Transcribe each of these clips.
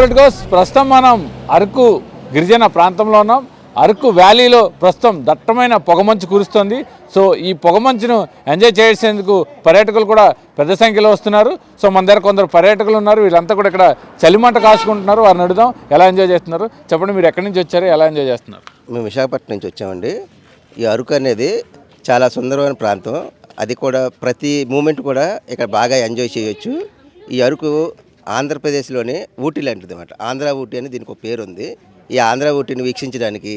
Politicos ప్రస్తుతం మనం అరకు గిరిజన ప్రాంతంలో ఉన్నాం. అరకు వ్యాలీలో ప్రస్తుతం దట్టమైన పొగమంచు కురుస్తుంది. సో ఈ పొగమంచును ఎంజాయ్ చేసేందుకు పర్యాటకులు కూడా పెద్ద సంఖ్యలో వస్తున్నారు. సో మన దగ్గర కొందరు పర్యాటకులు ఉన్నారు. వీళ్ళంతా కూడా ఇక్కడ చలిమంట కాసుకుంటున్నారు. వారిని అడుగుదాం ఎలా ఎంజాయ్ చేస్తున్నారు? చెప్పండి మీరు ఎక్కడి నుంచి వచ్చారు? ఎలా ఎంజాయ్ చేస్తున్నారు? మేము విశాఖపట్నం నుంచి వచ్చామండి. ఈ అరకు అనేది చాలా సుందరమైన ప్రాంతం. అది కూడా ప్రతి మూమెంట్ కూడా ఇక్కడ బాగా ఎంజాయ్ చేయొచ్చు. ఈ అరకు ఆంధ్రప్రదేశ్లోని ఊటీ లాంటిది అనమాట ఆంధ్ర ఊటీ అని దీనికి ఒక పేరు ఉంది ఈ ఆంధ్ర ఊటీని వీక్షించడానికి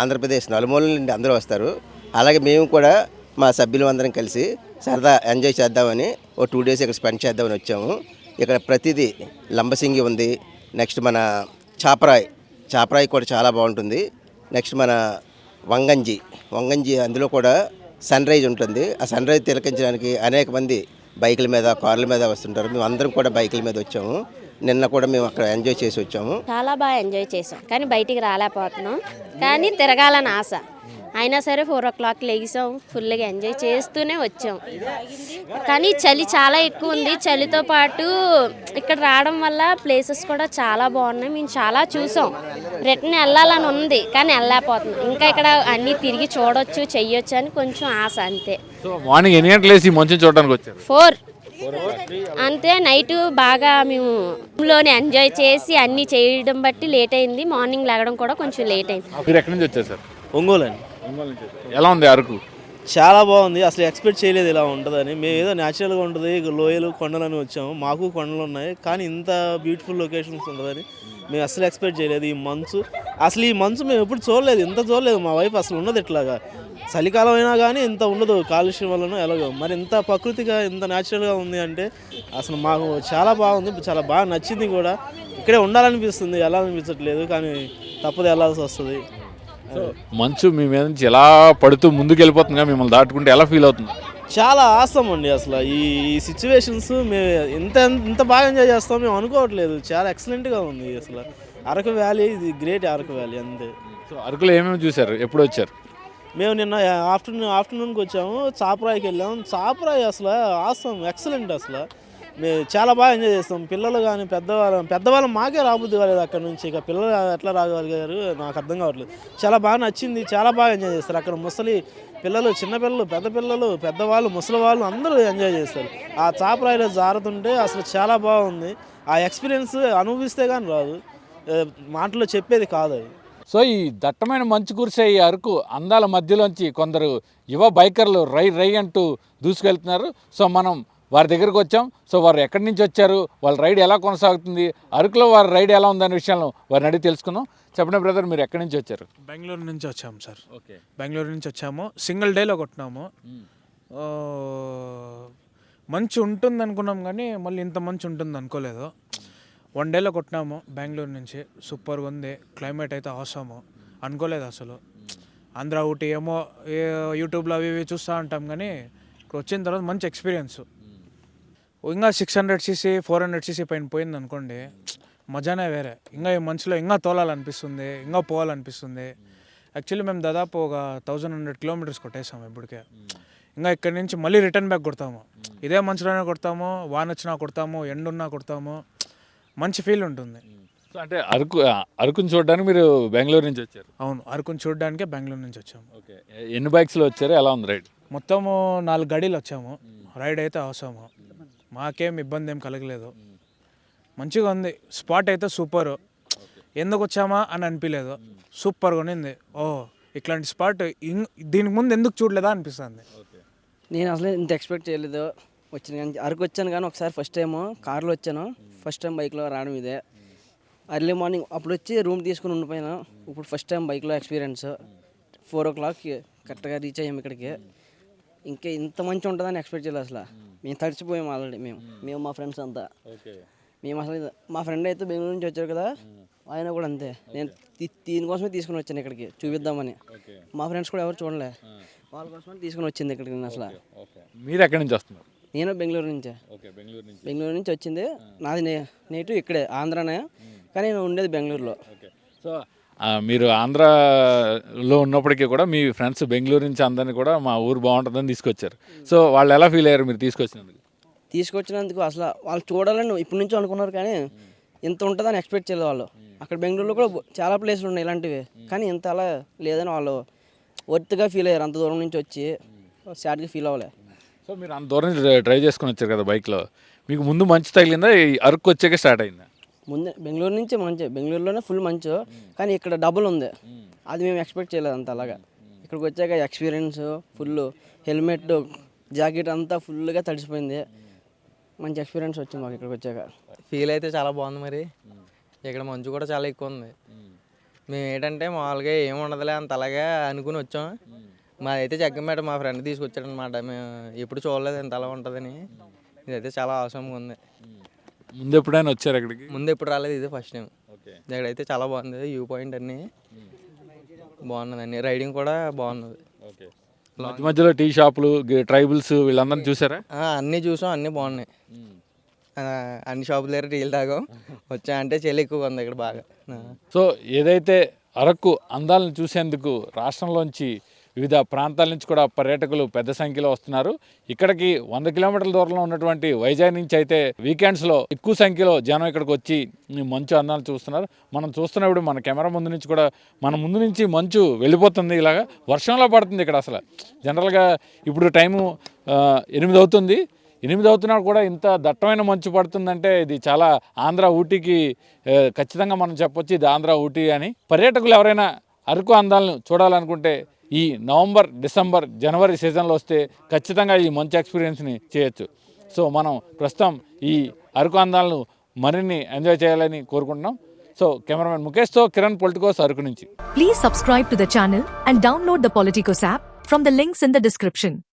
ఆంధ్రప్రదేశ్ నలుమూలల నుండి అందరూ వస్తారు. అలాగే మేము కూడా మా సభ్యులు అందరం కలిసి సరదా ఎంజాయ్ చేద్దామని ఓ టూ డేస్ ఇక్కడ స్పెండ్ చేద్దామని వచ్చాము. ఇక్కడ ప్రతిదీ లంబసింగి ఉంది. నెక్స్ట్ మన చాపరాయ్. చాపరాయి కూడా చాలా బాగుంటుంది. నెక్స్ట్ మన వంగంజి. వంగంజి అందులో కూడా సన్ రైజ్ ఉంటుంది. ఆ సన్ రైజ్ తిలకించడానికి అనేక మంది బైకుల మీద కార్ల మీద వస్తుంటారు. మేము అందరం కూడా బైకుల మీద వచ్చాము. నిన్న కూడా మేము అక్కడ ఎంజాయ్ చేసి వచ్చాము. చాలా బాగా ఎంజాయ్ చేసాం. కానీ బయటికి రాలేకపోతున్నాం. కానీ తిరగాలని ఆశ. అయినా సరే ఫోర్ ఓ క్లాక్ లెగిసాం. ఫుల్గా ఎంజాయ్ చేస్తూనే వచ్చాం. కానీ చలి చాలా ఎక్కువ ఉంది. చలితో పాటు ఇక్కడ రావడం వల్ల ప్లేసెస్ కూడా చాలా బాగున్నాయి. మేము చాలా చూసాం. రిటర్న్ వెళ్ళాలని ఉంది కానీ వెళ్ళలేకపోతున్నాం. ఇంకా ఇక్కడ అన్నీ తిరిగి చూడొచ్చు చెయ్యొచ్చు అని కొంచెం ఆశ అంతే. సో మార్నింగ్ ఎన్ని గంటలు వేసి చూడడానికి వచ్చారు? ఫోర్. అంతే నైట్ బాగా మేము లోనే ఎంజాయ్ చేసి అన్నీ చేయడం బట్టి లేట్ అయింది. మార్నింగ్ లేగడం కూడా కొంచెం లేట్ అయింది. మీరు ఎక్కడి నుంచి వచ్చారు సార్? ఒంగోలు అండి. ఒంగోలు నుంచి వచ్చారు. ఎలా ఉంది అరకు? చాలా బాగుంది. అసలు ఎక్స్పెక్ట్ చేయలేదు ఇలా ఉంటుందని. మేము ఏదో న్యాచురల్గా ఉంటుంది లోయలు కొండలని వచ్చాము. మాకు కొండలు ఉన్నాయి కానీ ఇంత బ్యూటిఫుల్ లొకేషన్స్ ఉంటుందని మేము అసలు ఎక్స్పెక్ట్ చేయలేదు. ఈ మంచు అసలు ఈ మంచు మేము ఎప్పుడు చూడలేదు. ఇంత చూడలేదు మా వైపు అసలు ఉండదు ఇట్లాగా చలికాలం అయినా కానీ ఇంత ఉండదు కాలుష్యం వలన ఎలాగో. మరి ఇంత ప్రకృతిగా ఇంత న్యాచురల్గా ఉంది అంటే అసలు మాకు చాలా బాగుంది చాలా బాగా నచ్చింది కూడా. ఇక్కడే ఉండాలనిపిస్తుంది వెళ్ళాలనిపించట్లేదు కానీ తప్పదు వెళ్ళాల్సి వస్తుంది. మంచు మీ మీద నుంచి ఎలా పడుతూ ముందుకు వెళ్ళిపోతుందిగా మిమ్మల్ని దాటుకుంటే ఎలా ఫీల్ అవుతుంది? చాలా ఆసం అండి అసలు. ఈ సిచ్యువేషన్స్ మేము ఇంత ఇంత బాగా ఎంజాయ్ చేస్తాం మేము అనుకోవట్లేదు. చాలా ఎక్సలెంట్గా ఉంది అసలు. అరకు వ్యాలీ ఇది గ్రేట్ అరకు వ్యాలీ అంతే. సో అరకులో ఏమేమి చూశారు? ఎప్పుడు వచ్చారు? మేము నిన్న ఆఫ్టర్నూన్ ఆఫ్టర్నూన్కి వచ్చాము చాపరాయికి వెళ్ళాము చాపరాయి అసలు ఆసం ఎక్సలెంట్ అసలు. మేము చాలా బాగా ఎంజాయ్ చేస్తాం. పిల్లలు కానీ పెద్దవాళ్ళం పెద్దవాళ్ళం మాకే రాబుద్ది కాలేదు అక్కడ నుంచి. ఇక పిల్లలు ఎట్లా రాగలిగారు నాకు అర్థం కావట్లేదు. చాలా బాగా నచ్చింది చాలా బాగా ఎంజాయ్ చేస్తారు. అక్కడ ముసలి పిల్లలు చిన్నపిల్లలు పెద్ద పిల్లలు పెద్దవాళ్ళు ముసలి వాళ్ళు అందరూ ఎంజాయ్ చేస్తారు. ఆ చాపరాయిలో జారుతుంటే అసలు చాలా బాగుంది. ఆ ఎక్స్పీరియన్స్ అనుభవిస్తే కానీ రాదు. మాటలో చెప్పేది కాదు అది. సో ఈ దట్టమైన మంచు కురిసే ఈ అరకు అందాల మధ్యలోంచి కొందరు యువ బైకర్లు రై రై అంటూ దూసుకెళ్తున్నారు. సో మనం వారి దగ్గరకు వచ్చాం. సో వారు ఎక్కడి నుంచి వచ్చారు? వాళ్ళ రైడ్ ఎలా కొనసాగుతుంది? అరకులో వారి రైడ్ ఎలా ఉందనే విషయాలను వారిని అడిగి తెలుసుకుందాం. చెప్పండి బ్రదర్ మీరు ఎక్కడి నుంచి వచ్చారు? బెంగళూరు నుంచి వచ్చాము సార్. ఓకే. బెంగళూరు నుంచి వచ్చాము. సింగిల్ డేలో కొట్టినాము. మంచు ఉంటుంది అనుకున్నాం కానీ మళ్ళీ ఇంత మంచు ఉంటుంది అనుకోలేదు వన్ డేలో కొట్టినాము బెంగళూరు నుంచి. సూపర్ ఉంది. క్లైమేట్ అయితే అవసరము అనుకోలేదు అసలు. ఆంధ్ర ఊటీ ఏమో యూట్యూబ్లో అవి ఇవి చూస్తూ ఉంటాం కానీ ఇక్కడ వచ్చిన తర్వాత మంచి ఎక్స్పీరియన్స్ ఇంకా six hundred CC four hundred CC పైన పోయింది అనుకోండి మజానే వేరే. ఇంకా ఈ మంచులో ఇంకా తోలాలనిపిస్తుంది ఇంకా పోవాలనిపిస్తుంది. యాక్చువల్లీ మేము దాదాపు ఒక థౌజండ్ హండ్రెడ్ కిలోమీటర్స్ కొట్టేసాము ఇప్పటికే. ఇంకా ఇక్కడి నుంచి మళ్ళీ రిటర్న్ బ్యాక్ కొడతాము. ఇదే మంచులోనే కొడతాము వాన వచ్చినా కొడతాము ఎండున్నా కొడతాము. మంచి ఫీల్ ఉంటుంది. సో అంటే అరకు అరకుని చూడడానికి మీరు బెంగళూరు నుంచి వచ్చారు? అవును అరకుని చూడడానికే బెంగళూరు నుంచి వచ్చాము. ఓకే. ఎన్ని బైక్స్లో వచ్చారు? ఎలా ఉంది రైడ్ మొత్తము నాలుగు గడీలు వచ్చాము. రైడ్ అయితే అవసరము. మాకేం ఇబ్బంది ఏం కలగలేదు. మంచిగా ఉంది. స్పాట్ అయితే సూపర్. ఎందుకు వచ్చామా అని అనిపించలేదు సూపర్గా ఉన్నింది. ఓ ఇట్లాంటి స్పాట్ ఇం- దీనికి ముందు ఎందుకు చూడలేదా అనిపిస్తుంది. నేను అసలు ఇంత ఎక్స్పెక్ట్ చేయలేదు. వచ్చిన కానీ అరకు వచ్చాను కానీ ఒకసారి ఫస్ట్ టైం కార్లో వచ్చాను. ఫస్ట్ టైం బైక్లో రావడం ఇదే. అర్లీ మార్నింగ్ అప్పుడు వచ్చి రూమ్ తీసుకుని ఉండిపోయాను. ఇప్పుడు ఫస్ట్ టైం బైక్లో ఎక్స్పీరియన్స్ ఫోర్ ఓ క్లాక్కి కరెక్ట్గా రీచ్ అయ్యాము ఇక్కడికి. ఇంకా ఇంత మంచి ఉంటుందని ఎక్స్పెక్ట్ చేయలేదు అసలు. మేము తడిచిపోయాము ఆల్రెడీ మేము. మేము మా ఫ్రెండ్స్ అంతా. మేము అసలు మా ఫ్రెండ్ అయితే బెంగళూరు నుంచి వచ్చారు కదా. ఆయన కూడా అంతే. నేను దీనికోసమే తీసుకుని వచ్చాను ఇక్కడికి. చూపిద్దామని. మా ఫ్రెండ్స్ కూడా ఎవరు చూడలే. వాళ్ళ కోసమే తీసుకుని వచ్చింది ఇక్కడికి నేను అసలు. మీరు ఎక్కడి నుంచి వస్తున్నారు? నేను బెంగళూరు నుంచే. ఓకే బెంగళూరు నుంచి. బెంగళూరు నుంచి వచ్చింది. నాది నే నేటివ్ ఇక్కడే ఆంధ్రానే. కానీ నేను ఉండేది బెంగళూరులో. ఓకే. సో మీరు ఆంధ్రాలో ఉన్నప్పటికీ కూడా మీ ఫ్రెండ్స్ బెంగళూరు నుంచి అందరినీ కూడా మా ఊరు బాగుంటుందని తీసుకొచ్చారు. సో వాళ్ళు ఎలా ఫీల్ అయ్యారు మీరు తీసుకొచ్చినందుకు? తీసుకొచ్చినందుకు అసలు వాళ్ళు చూడాలని ఇప్పటి నుంచి అనుకున్నారు కానీ ఇంత ఉంటుందని ఎక్స్పెక్ట్ చేయలేదు వాళ్ళు. అక్కడ బెంగళూరులో కూడా చాలా ప్లేస్లు ఉన్నాయి ఇలాంటివి. కానీ ఇంత అలా లేదని వాళ్ళు వర్త్గా ఫీల్ అయ్యారు. అంత దూరం నుంచి వచ్చి సాడ్గా ఫీల్ అవ్వలే. సో మీరు అంత దూరం డ్రైవ్ చేసుకుని వచ్చారు కదా బైక్లో. మీకు ముందు మంచు తగిలిందా? ఈ అరకు వచ్చాక స్టార్ట్ అయిందా? ముందే బెంగళూరు నుంచి మంచి. బెంగళూరులోనే ఫుల్ మంచు. కానీ ఇక్కడ డబుల్ ఉంది. అది మేము ఎక్స్పెక్ట్ చేయలేదు అంత అలాగా. ఇక్కడికి వచ్చాక ఎక్స్పీరియన్స్ ఫుల్ హెల్మెట్ జాకెట్ అంతా ఫుల్గా తడిసిపోయింది. మంచి ఎక్స్పీరియన్స్ వచ్చింది మాకు ఇక్కడికి వచ్చాక. ఫీల్ అయితే చాలా బాగుంది మరి. ఇక్కడ మంచు కూడా చాలా ఎక్కువ ఉంది. మేము. ఏంటంటే మామూలుగా ఏం ఉండదులే అంత అలాగే అనుకుని వచ్చాం. మాదైతే జగ్గంపేట మా ఫ్రెండ్ తీసుకొచ్చాడనమాట మేము ఎప్పుడు చూడలేదు ఇంత అలా ఉంటుందని. ఇదైతే చాలా అవసరంగా ఉంది. ముందు ఎప్పుడైనా వచ్చారు అక్కడికి ముందు ఎప్పుడు రాలేదు ఇది ఫస్ట్ టైం ఇక్కడైతే చాలా బాగుంది వ్యూ పాయింట్ అన్నీ. బాగున్నదండి రైడింగ్ కూడా బాగున్నది. మధ్య మధ్యలో టీ షాపులు ట్రైబుల్స్ వీళ్ళందరినీ చూసారా? అన్నీ చూసాం అన్నీ బాగున్నాయి. ఆ, అన్ని షాపుల దగ్గర టీలు తాగాం. వచ్చా అంటే చలి ఎక్కువగా ఉంది ఇక్కడ బాగా. సో ఏదైతే అరకు అందాలను చూసేందుకు రాష్ట్రంలోంచి వివిధ ప్రాంతాల నుంచి కూడా పర్యాటకులు పెద్ద సంఖ్యలో వస్తున్నారు. ఇక్కడికి వంద కిలోమీటర్ల దూరంలో ఉన్నటువంటి వైజాగ్ నుంచి అయితే వీకెండ్స్లో ఎక్కువ సంఖ్యలో జనం ఇక్కడికి వచ్చి మంచు అందాలు చూస్తున్నారు. మనం చూస్తున్నప్పుడు మన కెమెరా ముందు నుంచి కూడా మన ముందు నుంచి మంచు వెళ్ళిపోతుంది ఇలాగా. వర్షంలో పడుతుంది ఇక్కడ అసలు. జనరల్గా ఇప్పుడు టైము ఎనిమిది అవుతుంది. ఎనిమిది అవుతున్నా కూడా ఇంత దట్టమైన మంచు పడుతుందంటే ఇది చాలా ఆంధ్ర ఊటీకి ఖచ్చితంగా మనం చెప్పొచ్చు ఇది ఆంధ్ర ఊటీ అని. పర్యాటకులు ఎవరైనా అరకు అందాలను చూడాలనుకుంటే ఈ నవంబర్ డిసెంబర్ జనవరి సీజన్లో వస్తే ఖచ్చితంగా ఈ మంచి ఎక్స్పీరియన్స్ని చేయొచ్చు. సో మనం ప్రస్తుతం ఈ అరకు అందాలను మరిన్ని ఎంజాయ్ చేయాలని కోరుకుంటున్నాం. సో కెమెరామెన్ ముఖేష్తో కిరణ్ పొలిటికోస్ అరకు నుంచి. Please subscribe to the channel and download the Politicos app from the links in the description